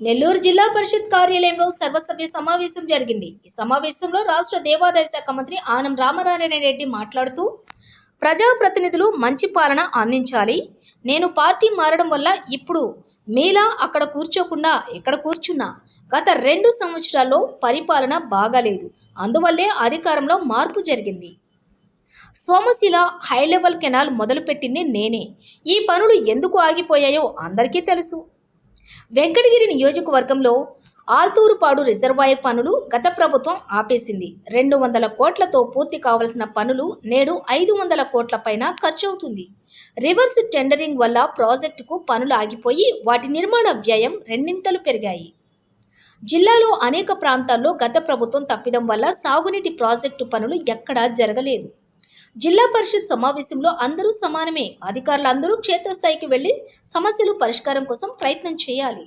నెల్లూరు జిల్లా పరిషత్ కార్యాలయంలో సర్వసభ్య సమావేశం జరిగింది. ఈ సమావేశంలో రాష్ట్ర దేవాదాయ శాఖ మంత్రి ఆనం రామనారాయణ రెడ్డి మాట్లాడుతూ ప్రజాప్రతినిధులు మంచి పాలన అందించాలి. నేను పార్టీ మారడం వల్ల ఇప్పుడు మీలా అక్కడ కూర్చోకుండా ఇక్కడ కూర్చున్నా గత రెండు సంవత్సరాల్లో పరిపాలన బాగాలేదు. అందువల్లే అధికారంలో మార్పు జరిగింది. సోమశిల హై లెవెల్ కెనాల్ మొదలుపెట్టింది నేనే. ఈ పనులు ఎందుకు ఆగిపోయాయో అందరికీ తెలుసు. వెంకటగిరి నియోజకవర్గంలో ఆల్తూరుపాడు రిజర్వాయర్ పనులు గత ప్రభుత్వం ఆపేసింది. రెండు వందల కోట్లతో పూర్తి కావలసిన పనులు నేడు ఐదు వందల కోట్ల పైన ఖర్చవుతుంది. రివర్స్ టెండరింగ్ వల్ల ప్రాజెక్టుకు పనులు ఆగిపోయి వాటి నిర్మాణ వ్యయం రెండింతలు పెరిగాయి. జిల్లాలో అనేక ప్రాంతాల్లో గత ప్రభుత్వం తప్పిదం వల్ల సాగునీటి ప్రాజెక్టు పనులు ఎక్కడా జరగలేదు. జిల్లా పరిషత్ సమావేశంలో అందరూ సమానమే. అధికారులందరూ క్షేత్రస్థాయికి వెళ్ళి సమస్యలు పరిష్కారం కోసం ప్రయత్నం చేయాలి.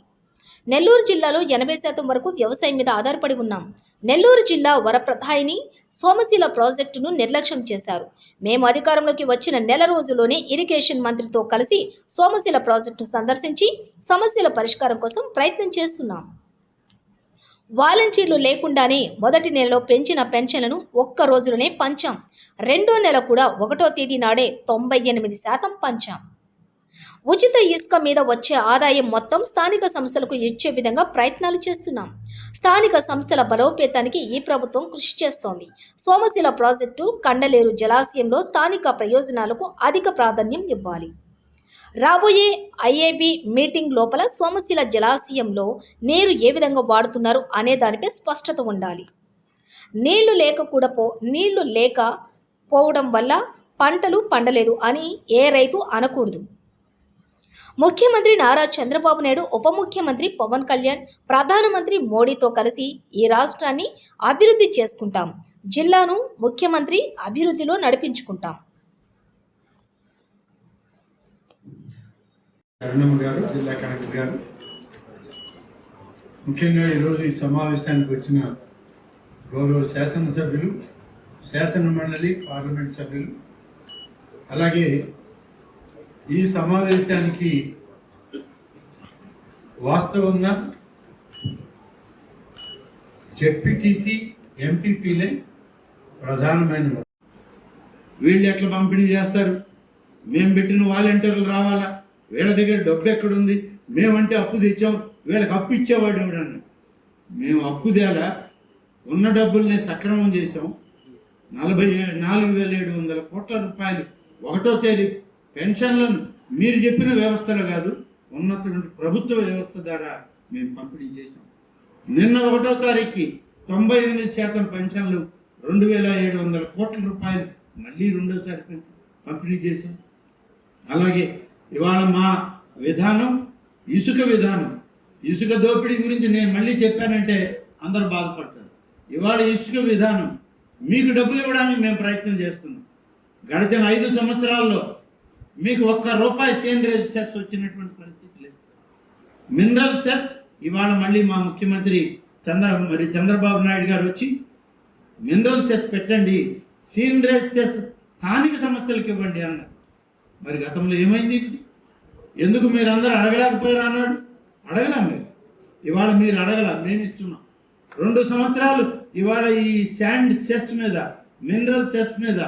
నెల్లూరు జిల్లాలో ఎనభై శాతం వరకు వ్యవసాయం మీద ఆధారపడి ఉన్నాం. నెల్లూరు జిల్లా వరప్రధాయిని సోమశిల ప్రాజెక్టును నిర్లక్ష్యం చేశారు. మేము అధికారంలోకి వచ్చిన నెల రోజుల్లోనే ఇరిగేషన్ మంత్రితో కలిసి సోమశిల ప్రాజెక్టును సందర్శించి సమస్యల పరిష్కారం కోసం ప్రయత్నం చేస్తున్నాం. వాలంటీర్లు లేకుండానే మొదటి నెలలో పెంచిన పెన్షన్లను ఒక్క రోజులోనే పంచాం. రెండో నెల కూడా ఒకటో తేదీ నాడే తొంభై ఎనిమిది శాతం పంచాం. ఉచిత ఇసుక మీద వచ్చే ఆదాయం మొత్తం స్థానిక సంస్థలకు ఇచ్చే విధంగా ప్రయత్నాలు చేస్తున్నాం. స్థానిక సంస్థల బలోపేతానికి ఈ ప్రభుత్వం కృషి చేస్తోంది. సోమశిల ప్రాజెక్టు కండలేరు జలాశయంలో స్థానిక ప్రయోజనాలకు అధిక ప్రాధాన్యం ఇవ్వాలి. రాబోయే ఐఏబి మీటింగ్ లోపల సోమశిల జలాశయంలో నీరు ఏ విధంగా వాడుతున్నారు అనే దానిపై స్పష్టత ఉండాలి. నీళ్ళు లేక కూడా పో నీళ్ళు లేక పోవడం వల్ల పంటలు పండలేదు అని ఏ రైతు అనకూడదు. ముఖ్యమంత్రి నారా చంద్రబాబు నాయుడు ఉప ముఖ్యమంత్రి పవన్ కళ్యాణ్ ప్రధానమంత్రి మోడీతో కలిసి ఈ రాష్ట్రాన్ని అభివృద్ధి చేసుకుంటాం. జిల్లాను ముఖ్యమంత్రి అభివృద్ధిలో నడిపించుకుంటాం. అరుణమ్మ గారు జిల్లా కలెక్టర్ గారు. ముఖ్యంగా ఈరోజు ఈ సమావేశానికి వచ్చిన గౌరవ శాసనసభ్యులు శాసన మండలి పార్లమెంట్ సభ్యులు. అలాగే ఈ సమావేశానికి వాస్తవంగా జెడ్పీటీసీ ఎంపీపీలే ప్రధానమైన వీళ్ళు ఎట్లా పంపిణీ చేస్తారు? మేము పెట్టిన వాలంటీర్లు రావాలా? వీళ్ళ దగ్గర డబ్బు ఎక్కడుంది? మేమంటే అప్పు తెచ్చాం. వీళ్ళకి అప్పు ఇచ్చేవాడు ఎవడన్నా మేము అప్పు తేలా ఉన్న డబ్బుల్ని సక్రమం చేసాం నలభై నాలుగు వేల ఏడు వందల కోట్ల రూపాయలు. ఒకటో తేదీ పెన్షన్లను మీరు చెప్పిన వ్యవస్థలో కాదు ఉన్నటువంటి ప్రభుత్వ వ్యవస్థ ద్వారా మేము పంపిణీ చేసాం నిన్న ఒకటో తారీఖుకి తొంభై ఎనిమిది శాతం పెన్షన్లు రెండు వేల ఏడు వందల కోట్ల రూపాయలు మళ్ళీ రెండోసారి పంపిణీ చేశాం. అలాగే ఇవాళ మా విధానం ఇసుక విధానం. ఇసుక దోపిడీ గురించి నేను మళ్ళీ చెప్పానంటే అందరూ బాధపడతారు. ఇవాళ ఇసుక విధానం మీకు డబ్బులు ఇవ్వడానికి మేము ప్రయత్నం చేస్తున్నాం. గడిచిన ఐదు సంవత్సరాల్లో మీకు ఒక్క రూపాయి సేంద్రియ సెస్ వచ్చినటువంటి పరిస్థితి లేదు. మినరల్ సెర్చ్ ఇవాళ మళ్ళీ మా ముఖ్యమంత్రి చంద్ర మరి చంద్రబాబు నాయుడు గారు వచ్చి మినరల్ సెస్ పెట్టండి సీనరేజ్ సెస్ స్థానిక సమస్యలకు ఇవ్వండి అన్నారు. మరి గతంలో ఏమైంది ఎందుకు మీరు అందరూ అడగలేకపోయారు అన్నాడు? అడగలా మీరు? ఇవాళ మీరు అడగల మేము ఇస్తున్నాం. రెండు సంవత్సరాలు ఇవాళ ఈ శాండ్ సెస్ మీద మినరల్ సెస్ మీద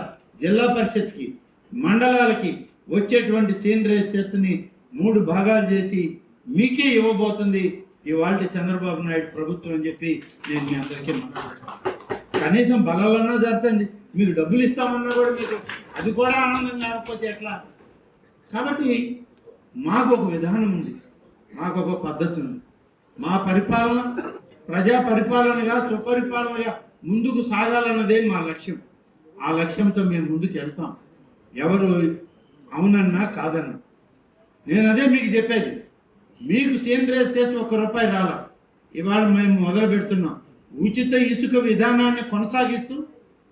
జిల్లా పరిషత్కి మండలాలకి వచ్చేటువంటి సీనరీ సెస్ని మూడు భాగాలు చేసి మీకే ఇవ్వబోతుంది ఇవాళ చంద్రబాబు నాయుడు ప్రభుత్వం అని చెప్పి నేను మీ అందరికీ మాట్లాడుతున్నాను. కనీసం బలాలన్నా జరుగుతుంది. మీరు డబ్బులు ఇస్తామన్నా కూడా మీకు అది కూడా ఆనందం కాకపోతే ఎట్లా? కాబట్టి మాకు ఒక విధానం ఉంది. మాకు ఒక పద్ధతి ఉంది. మా పరిపాలన ప్రజా పరిపాలనగా సుపరిపాలనగా ముందుకు సాగాలన్నదే మా లక్ష్యం. ఆ లక్ష్యంతో మేము ముందుకు వెళ్తాం. ఎవరు అవునన్నా కాదన్నా. నేను అదే మీకు చెప్పేది. మీకు సీనరేజ్ చేసి ఒక్క రూపాయి రాలా. ఇవాళ మేము మొదలు పెడుతున్నాం. ఉచిత ఇసుక విధానాన్ని కొనసాగిస్తూ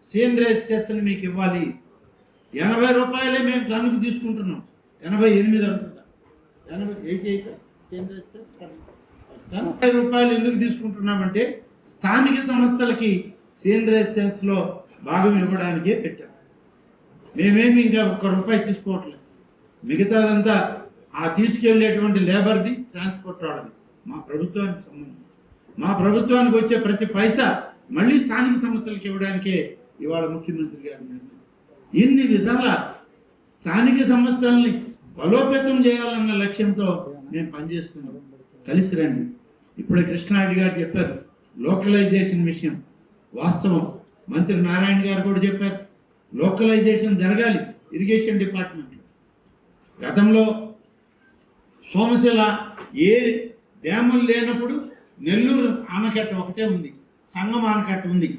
సీనరేజ్ సెస్ని మీకు ఇవ్వాలి. ఎనభై రూపాయలే మేము టన్నుకు తీసుకుంటున్నాం. ఎనభై ఎనిమిది అనుకుంటా. ఎనభై ఎయిటీ ఎయిట్. సీనరేజ్ రూపాయలు ఎందుకు తీసుకుంటున్నామంటే స్థానిక సంస్థలకి సీనరేజ్ సెన్స్లో భాగం ఇవ్వడానికే పెట్టాం. మేమేమి ఇంకా ఒక్క రూపాయి తీసుకోవట్లేదు. మిగతాదంతా ఆ తీసుకెళ్ళేటువంటి లేబర్ది ట్రాన్స్పోర్ట్ వాళ్ళది. మా ప్రభుత్వానికి సంబంధం మా ప్రభుత్వానికి వచ్చే ప్రతి పైసా మళ్ళీ స్థానిక సంస్థలకు ఇవ్వడానికే ఇవాళ ముఖ్యమంత్రి గారు ఇన్ని విధాల స్థానిక సంస్థల్ని బలోపేతం చేయాలన్న లక్ష్యంతో నేను పనిచేస్తున్నాను. కలిసి రండి. ఇప్పుడే కృష్ణారెడ్డి గారు చెప్పారు లోకలైజేషన్ విషయం వాస్తవం. మంత్రి నారాయణ గారు కూడా చెప్పారు లోకలైజేషన్ జరగాలి ఇరిగేషన్ డిపార్ట్మెంట్ గతంలో సోమశిల ఏ డ్యాములు లేనప్పుడు నెల్లూరు ఆనకట్ట ఒకటే ఉంది సంగం ఆనకట్ట ఉంది.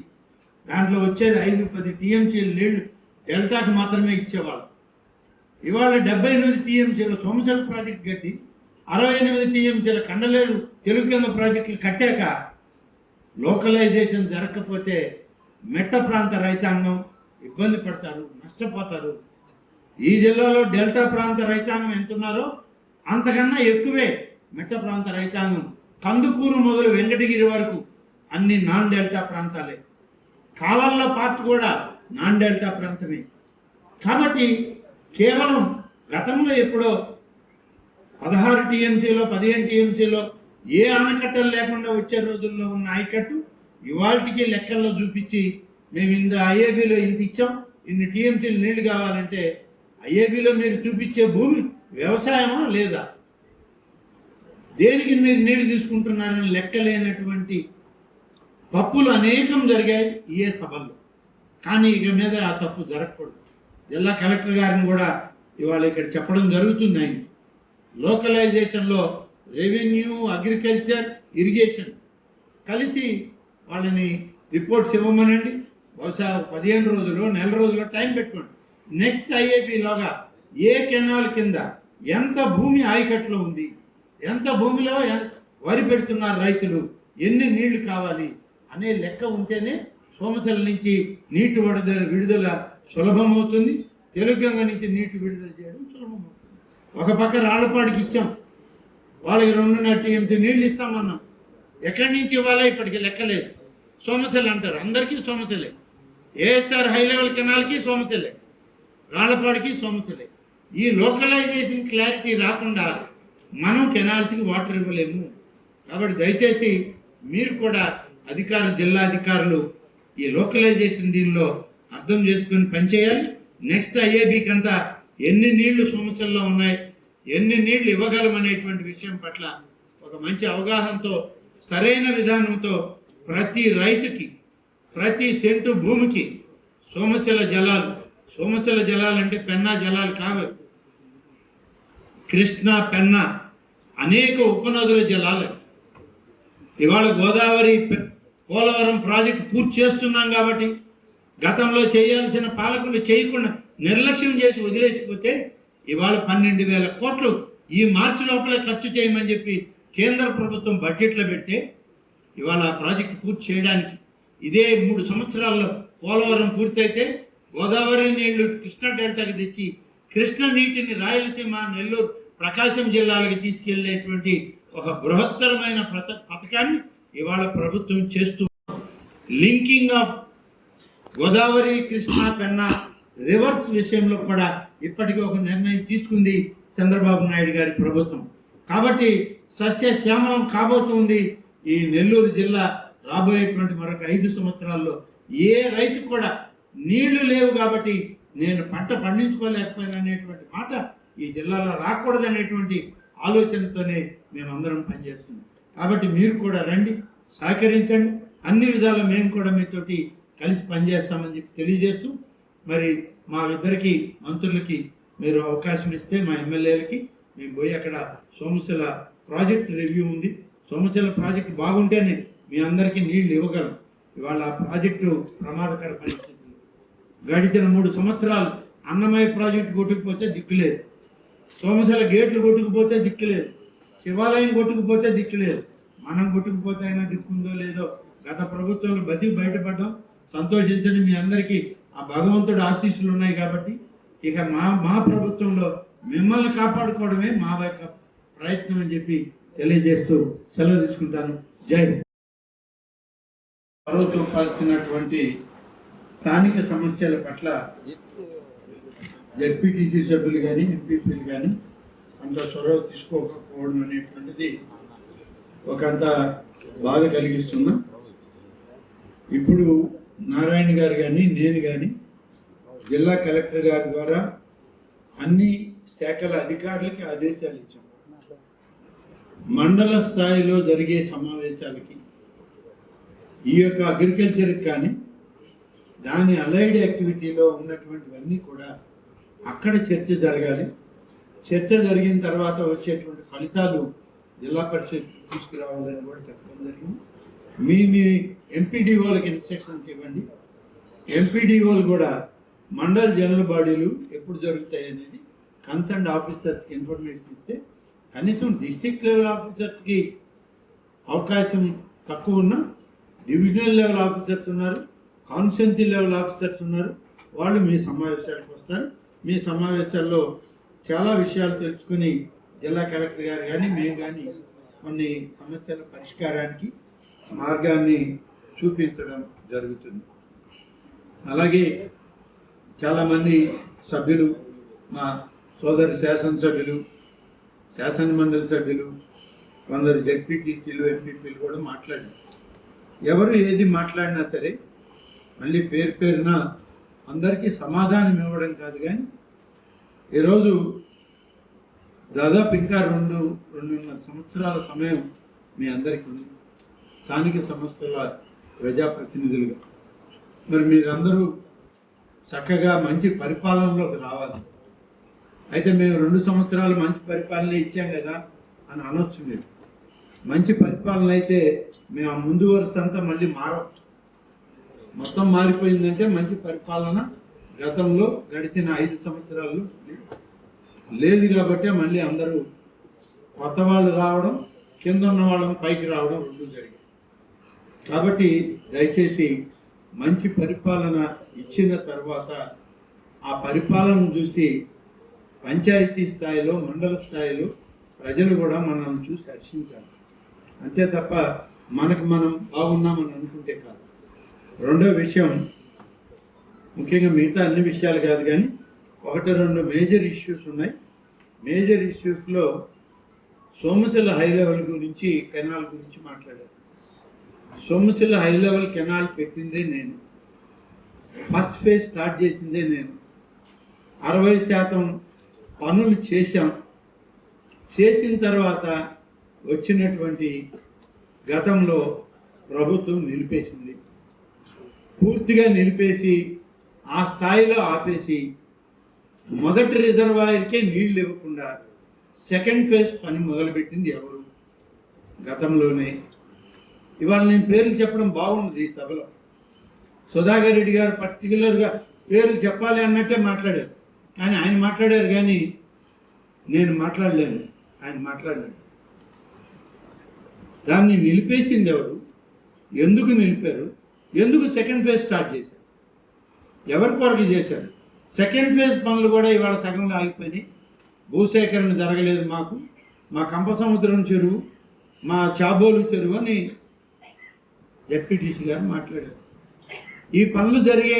దాంట్లో వచ్చేది ఐదు పది టీఎంసీ నీళ్ళు డెల్టాకి మాత్రమే ఇచ్చేవాళ్ళు. ఇవాళ డెబ్బై ఎనిమిది టీఎంసీల సోమశల ప్రాజెక్ట్ కట్టి అరవై ఎనిమిది టీఎంసీల కండలేరు తెలుగు కింద ప్రాజెక్టులు కట్టాక లోకలైజేషన్ జరగకపోతే మెట్ట ప్రాంత రైతాంగం ఇబ్బంది పడతారు నష్టపోతారు. ఈ జిల్లాలో డెల్టా ప్రాంత రైతాంగం ఎంత ఉన్నారో అంతకన్నా ఎక్కువే మెట్ట ప్రాంత రైతాంగం. కందుకూరు మొదలు వెంకటగిరి వరకు అన్ని నాన్ డెల్టా ప్రాంతాలే. కావల్ల పార్ట్ కూడా నాన్ డెల్టా ప్రాంతమే. కాబట్టి కేవలం గతంలో ఎప్పుడో పదహారు టీఎంసీలో పదిహేను టీఎంసీలో ఏ ఆనకట్టలు లేకుండా వచ్చే రోజుల్లో ఉన్న ఆయకట్టు ఇవాళకి లెక్కల్లో చూపించి మేము ఇంత ఐఏబీలో ఇంత ఇచ్చాం ఇన్ని టీఎంసీలు నీళ్ళు కావాలంటే ఐఏబీలో మీరు చూపించే భూమి వ్యవసాయమా లేదా? దేనికి మీరు నీళ్ళు తీసుకుంటున్నారని లెక్కలేనటువంటి తప్పులు అనేకం జరిగాయి ఏ సభల్లో. కానీ ఇక మీద ఆ తప్పు జరగకూడదు. జిల్లా కలెక్టర్ గారిని కూడా ఇవాళ ఇక్కడ చెప్పడం జరుగుతుంది ఆయన. లోకలైజేషన్లో రెవెన్యూ అగ్రికల్చర్ ఇరిగేషన్ కలిసి వాళ్ళని రిపోర్ట్స్ ఇవ్వమనండి. బహుశా పదిహేను రోజులు నెల రోజులు టైం పెట్టుకోండి. నెక్స్ట్ ఐఏపీలోగా ఏ కెనాల్ కింద ఎంత భూమి ఆయకట్లో ఉంది? ఎంత భూమిలో ఎన్- వరి పెడుతున్నారు రైతులు? ఎన్ని నీళ్ళు కావాలి? అనే లెక్క ఉంటేనే సోమశల నుంచి నీటి విడుదల విడుదల సులభమవుతుంది. తెలుగంగా నుంచి నీటి విడుదల చేయడం సులభమవుతుంది. ఒక పక్క రాళ్ళపాడికి ఇచ్చాం. వాళ్ళకి రెండున్నర టీఎంసీ నీళ్ళు ఇస్తామన్నాం. ఎక్కడి నుంచి ఇవ్వాలా ఇప్పటికి లెక్కలేదు సోమశిల అంటారు. అందరికీ సోమశిలే. ఏఎస్ఆర్ హై లెవెల్ కెనాల్కి సోమశిలే. రాళ్ళపాడికి సోమశిలే. ఈ లోకలైజేషన్ క్లారిటీ రాకుండా మనం కెనాల్స్కి వాటర్ ఇవ్వలేము. కాబట్టి దయచేసి మీరు కూడా అధికారులు జిల్లా అధికారులు ఈ లోకలైజేషన్ దీనిలో అర్థం చేసుకొని పనిచేయాలి. నెక్స్ట్ ఐఏబీకి అంతా ఎన్ని నీళ్ళు సమస్యల్లో ఉన్నాయి ఎన్ని నీళ్ళు ఇవ్వగలమనేటువంటి విషయం పట్ల ఒక మంచి అవగాహనతో సరైన విధానంతో ప్రతి రైతుకి ప్రతి సెంటు భూమికి సోమశిల జలాలు సోమశిల జలాలు అంటే పెన్నా జలాలు కావు. కృష్ణ పెన్నా అనేక ఉపనదుల జలాలు. ఇవాళ గోదావరి పె- పోలవరం ప్రాజెక్టు పూర్తి చేస్తున్నాం కాబట్టి గతంలో చేయాల్సిన పాలకులు చేయకుండా నిర్లక్ష్యం చేసి వదిలేసిపోతే ఇవాళ పన్నెండు వేల కోట్లు ఈ మార్చి లోపలే ఖర్చు చేయమని చెప్పి కేంద్ర ప్రభుత్వం బడ్జెట్లో పెడితే ఇవాళ ఆ ప్రాజెక్టు పూర్తి చేయడానికి ఇదే మూడు సంవత్సరాల్లో పోలవరం పూర్తయితే గోదావరి నీళ్ళు కృష్ణా డెల్టాకి తెచ్చి కృష్ణ నీటిని రాయలసీమ నెల్లూరు ప్రకాశం జిల్లాలకు తీసుకెళ్ళేటువంటి ఒక బృహత్తరమైన ప్రత పథకాన్ని ఇవాళ ప్రభుత్వం చేస్తూ linking of Godavari Krishna Penna rivers విషయంలో కూడా ఇప్పటికీ ఒక నిర్ణయం తీసుకుంది చంద్రబాబు నాయుడు గారి ప్రభుత్వం. కాబట్టి సస్య శ్యామలం కాబోతుంది ఈ నెల్లూరు జిల్లా రాబోయేటువంటి మరొక ఐదు సంవత్సరాల్లో. ఏ రైతు కూడా నీళ్ళు లేవు కాబట్టి నేను పంట పండించుకోలేకపోయాను అనేటువంటి మాట ఈ జిల్లాలో రాకూడదనేటువంటి ఆలోచనతోనే మేమందరం పనిచేస్తున్నాం. కాబట్టి మీరు కూడా రండి సహకరించండి. అన్ని విధాల మేము కూడా మీతోటి కలిసి పనిచేస్తామని చెప్పి తెలియజేస్తూ మరి మా ఇద్దరికి మంత్రులకి మీరు అవకాశం ఇస్తే మా ఎమ్మెల్యేలకి మేము పోయి అక్కడ సోమశిల ప్రాజెక్ట్ రివ్యూ ఉంది. సోమశిల ప్రాజెక్ట్ బాగుంటేనే మీ అందరికీ నీళ్ళు ఇవ్వగలం. ఇవాళ ఆ ప్రాజెక్టు ప్రమాదకర పరిస్థితి. గడిచిన మూడు సంవత్సరాలు అన్నమయ్య ప్రాజెక్టు కొట్టుకుపోతే దిక్కులేదు సోమశిల గేట్లు కొట్టుకుపోతే దిక్కులేదు శివాలయం కొట్టుకుపోతే దిక్కులేదు మనం కొట్టుకుపోతే అయినా దిక్కుందో లేదో గత ప్రభుత్వంలో బతికి బయటపడ్డాం. సంతోషించండి మీ అందరికీ. ఆ భగవంతుడు ఆశీస్సులు ఉన్నాయి కాబట్టి ఇక మా మా ప్రభుత్వంలో మిమ్మల్ని కాపాడుకోవడమే మా యొక్క ప్రయత్నం అని చెప్పి తెలియజేస్తూ సెలవు తీసుకుంటాను. జై మరో చూపాల్సినటువంటి స్థానిక సమస్యల పట్ల జడ్పీటీసీ సభ్యులు కానీ ఎంపీపీలు కానీ అంత చొరవ తీసుకోకపోవడం అనేటువంటిది ఒకంత బాధ కలిగిస్తున్నా. ఇప్పుడు నారాయణ గారు కానీ నేను కానీ జిల్లా కలెక్టర్ గారి ద్వారా అన్ని శాఖల అధికారులకి ఆదేశాలు ఇచ్చాం. మండల స్థాయిలో జరిగే సమావేశాలకి. ఈ యొక్క అగ్రికల్చర్కి కానీ దాని అలైడ్ యాక్టివిటీలో ఉన్నటువంటివన్నీ కూడా అక్కడ చర్చ జరగాలి. చర్చ జరిగిన తర్వాత వచ్చేటువంటి ఫలితాలు జిల్లా పరిషత్ తీసుకురావాలని కూడా చెప్పడం జరిగింది. మీ మీ ఎంపీడీఓలకు ఇన్స్ట్రక్షన్స్ ఇవ్వండి. ఎంపీడీఓలు కూడా మండల్ జనరల్ బాడీలు ఎప్పుడు జరుగుతాయి అనేది కన్సర్న్ ఆఫీసర్స్కి ఇన్ఫర్మేషన్ ఇస్తే కనీసం డిస్ట్రిక్ట్ లెవెల్ ఆఫీసర్స్కి అవకాశం తక్కువ ఉన్నా డివిజనల్ లెవెల్ ఆఫీసర్స్ ఉన్నారు కాన్స్టిట్యున్సీ లెవెల్ ఆఫీసర్స్ ఉన్నారు వాళ్ళు మీ సమావేశాలకు వస్తారు. మీ సమావేశాల్లో చాలా విషయాలు తెలుసుకుని జిల్లా కలెక్టర్ గారు కానీ మేము కానీ కొన్ని సమస్యల పరిష్కారానికి మార్గాన్ని చూపించడం జరుగుతుంది. అలాగే చాలామంది సభ్యులు మా సోదరి శాసనసభ్యులు శాసన మండలి సభ్యులు కొందరు జడ్పీటీసీలు ఎంపీపీలు కూడా మాట్లాడారు. ఎవరు ఏది మాట్లాడినా సరే మళ్ళీ పేరు పేరున అందరికీ సమాధానం ఇవ్వడం కాదు కానీ ఈరోజు దాదాపు ఇంకా రెండు రెండున్నర సంవత్సరాల సమయం మీ అందరికీ ఉంది. స్థానిక సంస్థల ప్రజాప్రతినిధులుగా. మరి మీరందరూ చక్కగా మంచి పరిపాలనలోకి రావాలి. అయితే మేము రెండు సంవత్సరాలు మంచి పరిపాలన ఇచ్చాం కదా అని అనొచ్చు మీరు. మంచి పరిపాలన అయితే మేము ఆ ముందు వరుస అంతా మళ్ళీ మారవచ్చు మొత్తం మారిపోయిందంటే మంచి పరిపాలన గతంలో గడిచిన ఐదు సంవత్సరాలు లేదు కాబట్టి మళ్ళీ అందరూ కొత్త వాళ్ళు రావడం కింద ఉన్న వాళ్ళని పైకి రావడం రెండు జరిగింది. కాబట్టి దయచేసి మంచి పరిపాలన ఇచ్చిన తర్వాత ఆ పరిపాలన చూసి పంచాయతీ స్థాయిలో మండల స్థాయిలో ప్రజలు కూడా మనల్ని చూసి హర్షించాలి. అంతే తప్ప మనకు మనం బాగున్నామని అనుకుంటే కాదు. రెండో విషయం ముఖ్యంగా మిగతా అన్ని విషయాలు కాదు కానీ ఒకటి రెండు మేజర్ ఇష్యూస్ ఉన్నాయి. మేజర్ ఇష్యూస్లో సోమశిల హై లెవెల్ గురించి కెనాల్ గురించి మాట్లాడారు. సోమశిల హై లెవెల్ కెనాల్ పెట్టిందే నేను. ఫస్ట్ ఫేజ్ స్టార్ట్ చేసిందే నేను. అరవై శాతం పనులు చేశాం. చేసిన తర్వాత వచ్చినటువంటి గతంలో ప్రభుత్వం నిలిపేసింది. పూర్తిగా నిలిపేసి ఆ స్థాయిలో ఆపేసి మొదటి రిజర్వాయర్కే నీళ్ళు ఇవ్వకుండా సెకండ్ ఫేజ్ పని మొదలుపెట్టింది ఎవరు? గతంలోనే ఇవాళ నేను పేర్లు చెప్పడం బాగుంది ఈ సభలో. సుధాకర్ రెడ్డి గారు పర్టికులర్గా పేర్లు చెప్పాలి అన్నట్టే మాట్లాడారు. కానీ ఆయన మాట్లాడారు కానీ నేను మాట్లాడలేను. ఆయన మాట్లాడలేను దాన్ని నిలిపేసింది ఎవరు? ఎందుకు నిలిపారు? ఎందుకు సెకండ్ ఫేజ్ స్టార్ట్ చేశారు? ఎవరి కొరకు చేశారు? సెకండ్ ఫేజ్ పనులు కూడా ఇవాళ సగంలో ఆగిపోయినాయి. భూసేకరణ జరగలేదు మాకు. మా కంపసముద్రం చెరువు మా చాబోలు చెరువు అని జడ్పీటీసీ గారు మాట్లాడారు. ఈ పనులు జరిగే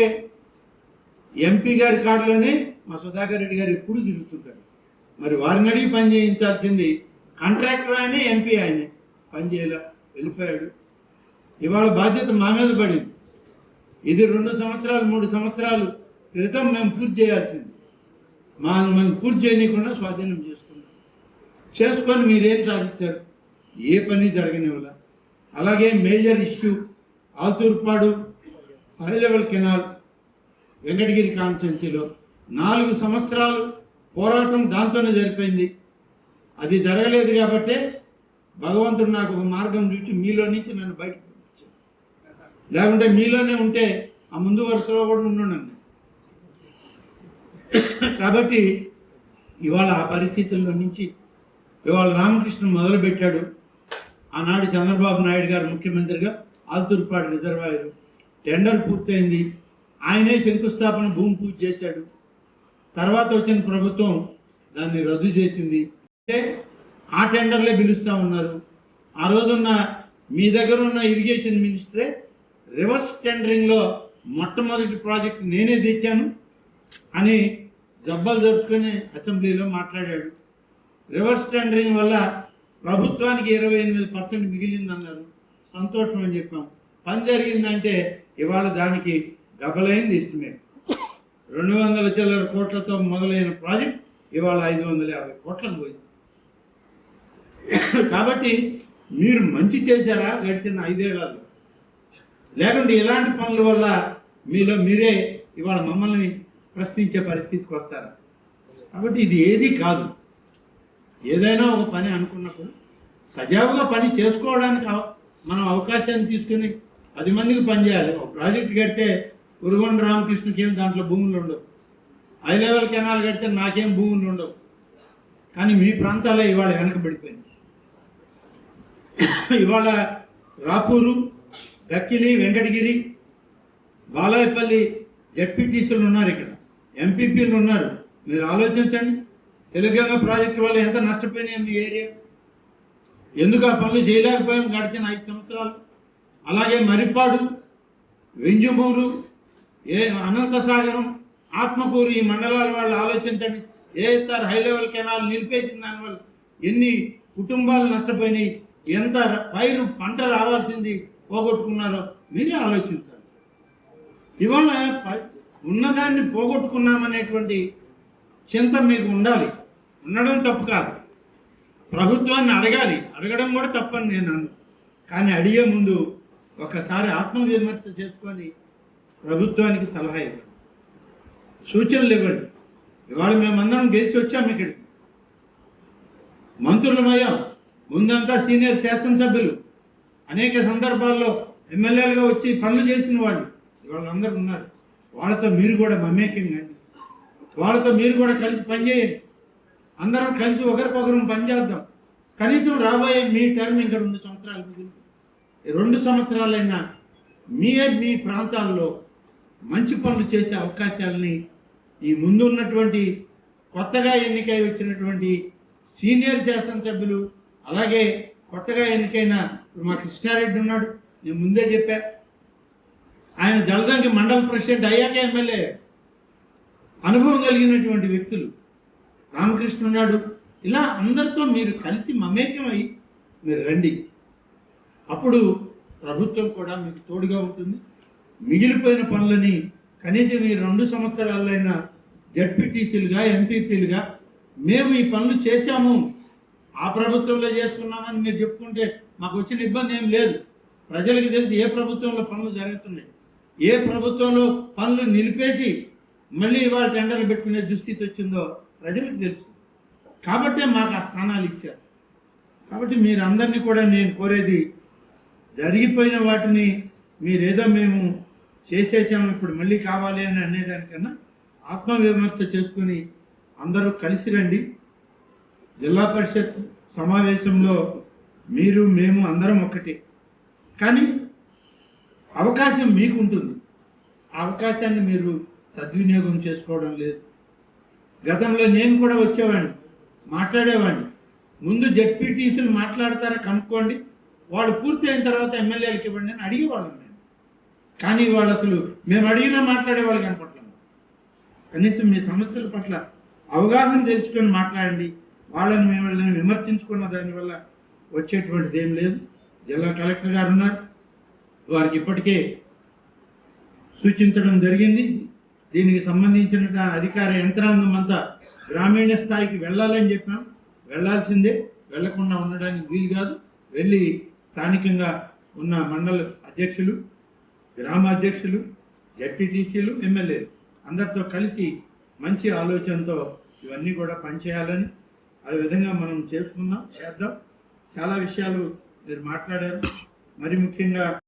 ఎంపీ గారి కారులోనే మా సుధాకర్ రెడ్డి గారు ఎప్పుడు తిరుగుతుంటారు. మరి వారిని అడిగి పని చేయించాల్సింది కాంట్రాక్టర్ ఆయనే ఎంపీ ఆయనే. పని చేయలే వెళ్ళిపోయాడు. ఇవాళ బాధ్యత మా మీద పడింది. ఇది రెండు సంవత్సరాలు మూడు సంవత్సరాలు క్రితం మేము పూర్తి చేయాల్సింది. మా మనం పూర్తి చేయకుండా స్వాధీనం చేసుకున్నాం. చేసుకొని మీరేం సాధించారు? ఏ పని జరగనివ్వలే? అలాగే major issue Athurpadu high level canal Venkatagiri కాన్స్టిట్యున్సీలో. నాలుగు సంవత్సరాలు పోరాటం దాంతోనే జరిపోయింది. అది జరగలేదు కాబట్టే భగవంతుడు నాకు ఒక మార్గం చూసి మీలో నుంచి నన్ను బయటకు లేకుంటే మీలోనే ఉంటే ఆ ముందు వరుసలో కూడా ఉన్నాను కాబట్టి ఇవాళ ఆ పరిస్థితుల్లో నుంచి ఇవాళ రామకృష్ణ మొదలుపెట్టాడు. ఆనాడు చంద్రబాబు నాయుడు గారు ముఖ్యమంత్రిగా ఆల్తూర్పాడు రిజర్వాయర్. టెండర్ పూర్తయింది. ఆయనే శంకుస్థాపన భూమి పూజ చేశాడు. తర్వాత వచ్చిన ప్రభుత్వం దాన్ని రద్దు చేసింది. అంటే ఆ టెండర్లే పిలుస్తూ ఉన్నారు. ఆ రోజున్న మీ దగ్గర ఉన్న ఇరిగేషన్ మినిస్టరే రివర్స్ టెండరింగ్లో మొట్టమొదటి ప్రాజెక్ట్ నేనే తెచ్చాను అని జబ్బలు జరుపుకొని అసెంబ్లీలో మాట్లాడాడు. రివర్స్ టెండరింగ్ వల్ల ప్రభుత్వానికి ఇరవై ఎనిమిది పర్సెంట్ మిగిలిందన్నారు. సంతోషం అని చెప్పాం. పని జరిగిందంటే ఇవాళ దానికి డబలైంది ఇష్టమే. రెండు వందల చిల్లర కోట్లతో మొదలైన ప్రాజెక్ట్ ఇవాళ ఐదు వందల యాభై కోట్లకు పోయింది. కాబట్టి మీరు మంచి చేశారా? గడిచిన ఐదేళ్ళలో. లేకుంటే ఇలాంటి పనుల వల్ల మీలో మీరే ఇవాళ మమ్మల్ని ప్రశ్నించే పరిస్థితికి వస్తారా? కాబట్టి ఇది ఏది కాదు. ఏదైనా ఒక పని అనుకున్నప్పుడు సజావుగా పని చేసుకోవడానికి మనం అవకాశాన్ని తీసుకుని పది మందికి పని చేయాలి. ఒక ప్రాజెక్ట్ కడితే ఉరుగొండ రామకృష్ణకి ఏమి దాంట్లో భూములు ఉండవు. హై లెవెల్ కెనాల్ కడితే నాకేం భూములు ఉండవు. కానీ మీ ప్రాంతాలే ఇవాళ వెనకబడిపోయింది. ఇవాళ రాపూరు గక్కిలి వెంకటగిరి బాలాయపల్లి జడ్పీటీసీలు ఉన్నారు ఇక్కడ. ఎంపీపీలు ఉన్నారు. మీరు ఆలోచించండి. తెలుగంగ ప్రాజెక్టు వల్ల ఎంత నష్టపోయినాయి మీ ఏరియా? ఎందుకు ఆ పనులు చేయలేకపోయాం గడిచిన ఐదు సంవత్సరాలు? అలాగే మరిపాడు వెంజుమూరు ఏ అనంతసాగరం ఆత్మకూరు ఈ మండలాల వాళ్ళు ఆలోచించండి. ఏఎస్ఆర్ హై లెవెల్ కెనాల్ నిలిపేసిన దానివల్ల ఎన్ని కుటుంబాలు నష్టపోయినాయి ఎంత పైరు పంట రావాల్సింది పోగొట్టుకున్నారో మీరే ఆలోచించాలి. ఇవాళ ప- ఉన్నదాన్ని పోగొట్టుకున్నామనేటువంటి చింత మీకు ఉండాలి. ఉండడం తప్పు కాదు. ప్రభుత్వాన్ని అడగాలి. అడగడం కూడా తప్పని నేను అను కానీ అడిగే ముందు ఒకసారి ఆత్మవిమర్శ చేసుకొని ప్రభుత్వానికి సలహా ఇవ్వండి. సూచనలు ఇవ్వండి. ఇవాళ మేమందరం గెలిచి వచ్చాము ఇక్కడికి మంత్రులమయ్యాం. ముందంతా సీనియర్ శాసనసభ్యులు. అనేక సందర్భాల్లో ఎమ్మెల్యేలుగా వచ్చి పనులు చేసిన వాళ్ళు వాళ్ళందరూ ఉన్నారు. వాళ్ళతో మీరు కూడా మమేకం కండి వాళ్ళతో మీరు కూడా కలిసి పనిచేయండి. అందరం కలిసి ఒకరికొకరం పనిచేద్దాం కనీసం రాబోయే మీ టర్మ్ ఇంకా రెండు సంవత్సరాలు రెండు సంవత్సరాలైనా మీ మీ ప్రాంతాల్లో మంచి పనులు చేసే అవకాశాలని ఈ ముందు ఉన్నటువంటి కొత్తగా ఎన్నికై వచ్చినటువంటి సీనియర్ శాసనసభ్యులు అలాగే కొత్తగా ఎన్నికైన మా కృష్ణారెడ్డి ఉన్నాడు. నేను ముందే చెప్పా. ఆయన జలదంకి మండల ప్రెసిడెంట్ అయ్యాక ఎమ్మెల్యే. అనుభవం కలిగినటువంటి వ్యక్తులు. రామకృష్ణ ఉన్నాడు. ఇలా అందరితో మీరు కలిసి మమేకమై మీరు రండి. అప్పుడు ప్రభుత్వం కూడా మీకు తోడుగా ఉంటుంది. మిగిలిపోయిన పనులని కనీసం ఈ రెండు సంవత్సరాలైనా జడ్పీటీసీలుగా ఎంపీపీలుగా మేము ఈ పనులు చేశాము. ఆ ప్రభుత్వంలో చేసుకున్నామని మీరు చెప్పుకుంటే మాకు వచ్చిన ఇబ్బంది ఏం లేదు. ప్రజలకు తెలిసి ఏ ప్రభుత్వంలో పనులు జరుగుతున్నాయి. ఏ ప్రభుత్వంలో పనులు నిలిపేసి మళ్ళీ ఇవాళ టెండర్లు పెట్టుకునే దుస్థితి వచ్చిందో ప్రజలకు తెలుసు. కాబట్టే మాకు ఆ స్థానాలు ఇచ్చారు. కాబట్టి మీరందరినీ కూడా నేను కోరేది జరిగిపోయిన వాటిని మీరేదో మేము చేసేసాము ఇప్పుడు మళ్ళీ కావాలి అని అనేదానికన్నా ఆత్మవిమర్శ చేసుకుని అందరూ కలిసి రండి. జిల్లా పరిషత్ సమావేశంలో మీరు మేము అందరం ఒకటే. కానీ అవకాశం మీకు ఉంటుంది ఆ అవకాశాన్ని మీరు సద్వినియోగం చేసుకోవడం లేదు. గతంలో నేను కూడా వచ్చేవాడిని మాట్లాడేవాడిని. ముందు జెడ్పీటీసీలు మాట్లాడతారా కనుక్కోండి. వాళ్ళు పూర్తి అయిన తర్వాత ఎమ్మెల్యేలకు ఇవ్వండి అని అడిగేవాళ్ళం నేను కానీ వాళ్ళు అసలు మేము అడిగినా మాట్లాడే వాళ్ళు కనీసం మీ సమస్యల పట్ల అవగాహన తెలుసుకొని మాట్లాడండి. వాళ్ళని మేము వాళ్ళని విమర్శించుకున్న దానివల్ల వచ్చేటువంటిది ఏం లేదు. జిల్లా కలెక్టర్ గారు ఉన్నారు. వారికి ఇప్పటికే సూచించడం జరిగింది. దీనికి సంబంధించిన అధికార యంత్రాంగం అంతా గ్రామీణ స్థాయికి వెళ్ళాలని చెప్పాం. వెళ్ళాల్సిందే. వెళ్ళకుండా ఉండడానికి వీలు కాదు. వెళ్ళి స్థానికంగా ఉన్న మండల అధ్యక్షులు గ్రామ అధ్యక్షులు జడ్పీటీసీలు ఎమ్మెల్యేలు అందరితో కలిసి మంచి ఆలోచనతో ఇవన్నీ కూడా పనిచేయాలని ఆ విధంగా మనం చేసుకుందాం చేద్దాం. చాలా విషయాలు మీరు మాట్లాడారు. మరి ముఖ్యంగా